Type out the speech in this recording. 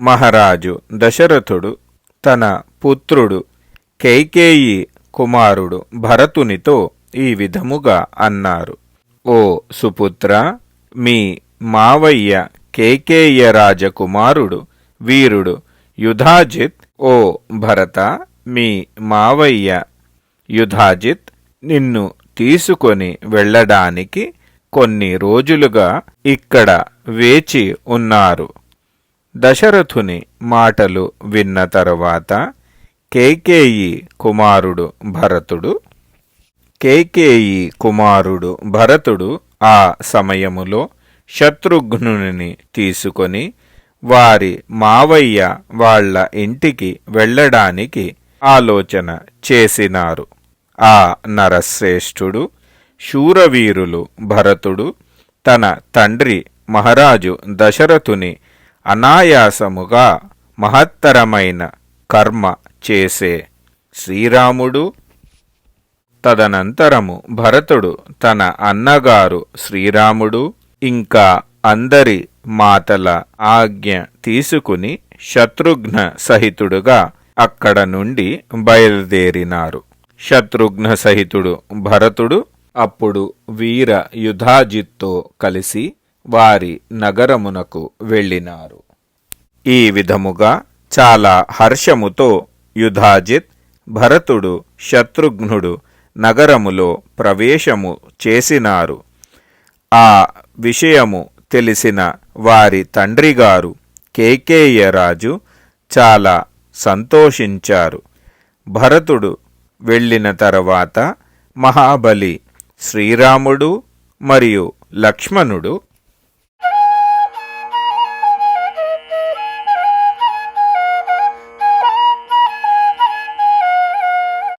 మహారాజు దశరథుడు తన పుత్రుడు కైకేయి కుమారుడు భరతునితో ఈ విధముగా అన్నారు. ఓ సుపుత్ర మీ మావయ్య కేకేయ రాజకుమారుడు వీరుడు యుధాజిత్ ఓ భరత మీ మావయ్య యుధాజిత్ నిన్ను తీసుకొని వెళ్ళడానికి కొన్ని రోజులుగా ఇక్కడ వేచి ఉన్నారు. దశరథుని మాటలు విన్న తరువాత కేకేయి కుమారుడు భరతుడు కేకేయి కుమారుడు భరతుడు ఆ సమయములో శత్రుఘ్నుని తీసుకొని వారి మావయ్య వాళ్ళ ఇంటికి వెళ్ళడానికి ఆలోచన చేసినారు. ఆ నరశ్రేష్ఠుడు శూరవీరులు భరతుడు తన తండ్రి మహారాజు దశరథుని అనాయాసముగా మహత్తరమైన కర్మ చేసే శ్రీరాముడు. తదనంతరము భరతుడు తన అన్నగారు శ్రీరాముడు ఇంకా అందరి మాతల ఆజ్ఞ తీసుకుని శత్రుఘ్న సహితుడుగా అక్కడ నుండి బయలుదేరినారు. శత్రుఘ్న సహితుడు భరతుడు అప్పుడు వీర యుధాజిత్తో కలిసి వారి నగరమునకు వెళ్ళినారు. ఈ విధముగా చాలా హర్షముతో యుధాజిత్ భరతుడు శత్రుఘ్నుడు నగరములో ప్రవేశము చేసినారు. ఆ విషయము తెలిసిన వారి తండ్రిగారు కేకేయరాజు చాలా సంతోషించారు. భరతుడు వెళ్ళిన తరువాత మహాబలి శ్రీరాముడు మరియు లక్ష్మణుడు